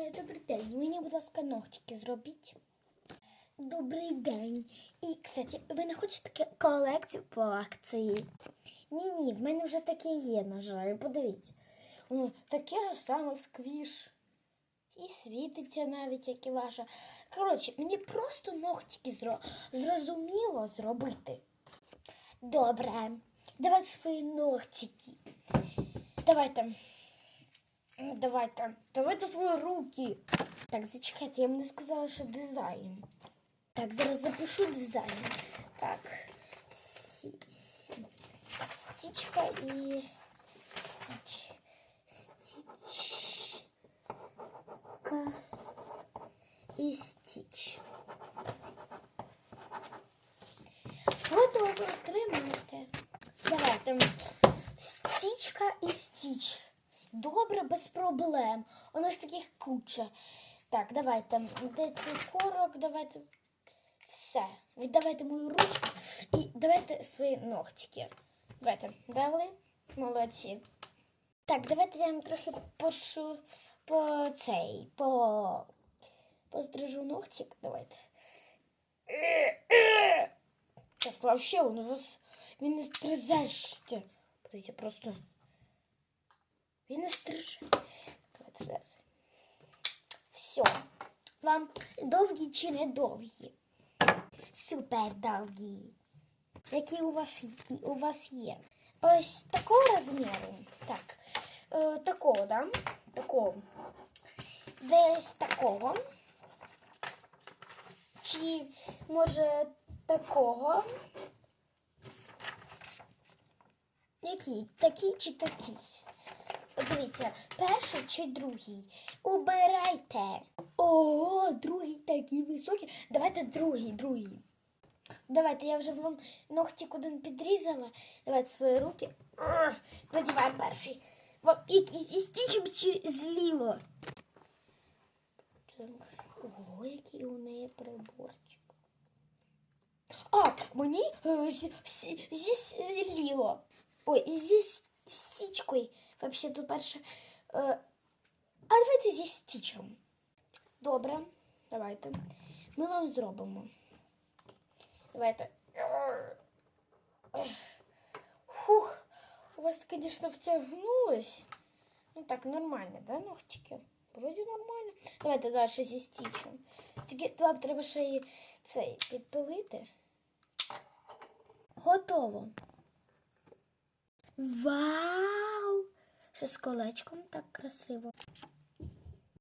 Е, Добрий день. Мені, будь ласка, ногтики зробіть. Добрий день. І, кстати, ви не хочете колекцію по акції? Ні, ні, в мене вже таке є, на жаль. Подивіться. Таке ж саме сквіш. І світиться навіть, як і ваша. Коротше, мені просто ногтики зро... зрозуміло зробити. Добре. Давайте свої ногтики. Давайте. Давайте. Давайте свої руки. Так, зачекайте, я вам не сказала, що дизайн. Так, зараз запишу дизайн. Так. Сі, сі. Стічка і стіч. Стічка і стіч. Готово, тримайте. Давайте. Стічка і стіч. Добре, без проблем. У нас таких куча. Так, давайте. Де цей корок? Давайте. Все. Віддавайте мою ручку і давайте свої ногтики. Давайте. Дали? Молодці. Так, давайте я вам трохи пошу по цей, по пострижу ногтик. Давайте. Так, вообще он у вас не стрижешся. Подивіться, просто. Він не стриже. Все. Вам довгі чи не довгі? Супер довгі. Які у вас, у вас є? Ось такого розміру. Так. Е, такого, да? Такого. Десь такого. Чи може такого? Який? Такий чи такий? Дивіться, перший чи другий? Убирайте. О, другий такий високий. Давайте другий, другий. Давайте, я вже вам ногтик один підрізала. Давайте свої руки. Надіваємо перший. Вам якийсь із стічем чи зліло. Ого, який у неї приборчик. А, мені е, з- з- зі зліло. Ой, зі стічкою. Взагалі, тут перше. Е, а давайте зі стічем. Добре, давайте. Ми вам зробимо. Давайте. Фух, у вас, конечно, втягнулось. Ну так, нормально, да, ногтики? Вроді нормально. Давайте далі зі стічем. Тільки вам треба ще і цей підпилити. Готово. Вау! Ще з колечком так красиво.